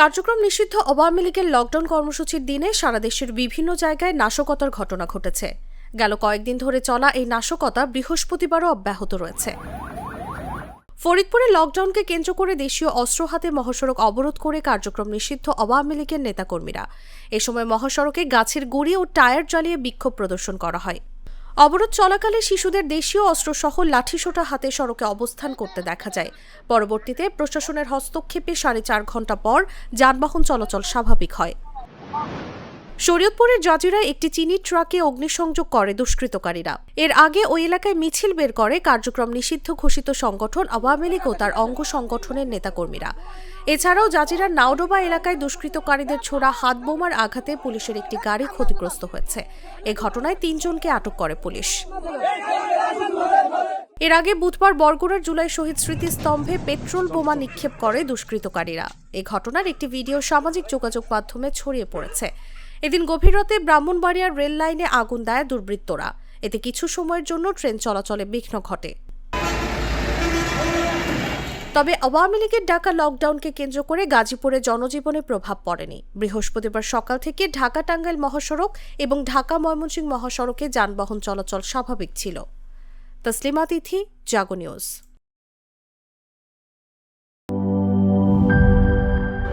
কার্যক্রম নিষিদ্ধ আওয়ামী লীগের লকডাউন কর্মসূচির দিনে সারা দেশের বিভিন্ন জায়গায় নাশকতার ঘটনা ঘটেছে। গেল কয়েকদিন ধরে চলা এই নাশকতা বৃহস্পতিবারও অব্যাহত রয়েছে। ফরিদপুরে লকডাউনকে কেন্দ্র করে দেশীয় অস্ত্র হাতে মহাসড়ক অবরোধ করে কার্যক্রম নিষিদ্ধ আওয়ামী লীগের নেতাকর্মীরা। এ সময় মহাসড়কে গাছের গুড়ি ও টায়ার জ্বালিয়ে বিক্ষোভ প্রদর্শন করা হয়। অবরোধ চলাকালে শিশুদের দেশীয় অস্ত্রসহ লাঠিসোঁটা হাতে সড়কে অবস্থান করতে দেখা যায়। পরবর্তীতে প্রশাসনের হস্তক্ষেপে সাড়ে চার ঘণ্টা পর যানবাহন চলাচল স্বাভাবিক হয়। শরীয়তপুরের জাজিরায় একটি চিনি ট্রাকে অগ্নিসংযোগ করে দুষ্কৃতকারীরা। এর আগে ওই এলাকায় মিছিল বের করে কার্যক্রম নিষিদ্ধ ঘোষিত সংগঠন আওয়ামী লীগ ও তার অঙ্গ সংগঠনের নেতাকর্মীরা। এছাড়াও জাজিরার নাওডোবা এলাকায় দুষ্কৃতকারীদের ছোড়া হাত বোমার আঘাতে পুলিশের একটি গাড়ি ক্ষতিগ্রস্ত হয়েছে। এ ঘটনায় তিনজনকে আটক করে পুলিশ। এর আগে বুধবার বরগুনার জুলাই শহীদ স্মৃতিস্তম্ভে পেট্রোল বোমা নিক্ষেপ করে দুষ্কৃতকারীরা। এ ঘটনার একটি ভিডিও সামাজিক যোগাযোগ মাধ্যমে ছড়িয়ে পড়েছে। এদিন গভীর রাতে ব্রাহ্মণবাড়িয়ার রেল লাইনে আগুন দেয় দুর্বৃত্তরা। এতে কিছু সময়ের জন্য ট্রেন চলাচলে বিঘ্ন ঘটে। তবে আওয়ামী লীগের ডাকা লকডাউনকে কেন্দ্র করে গাজীপুরে জনজীবনে প্রভাব পড়েনি। বৃহস্পতিবার সকাল থেকে ঢাকা টাঙ্গাইল মহাসড়ক এবং ঢাকা ময়মনসিংহ মহাসড়কে যানবাহন চলাচল স্বাভাবিক ছিল। তসলিমা তিথি, জাগো নিউজ।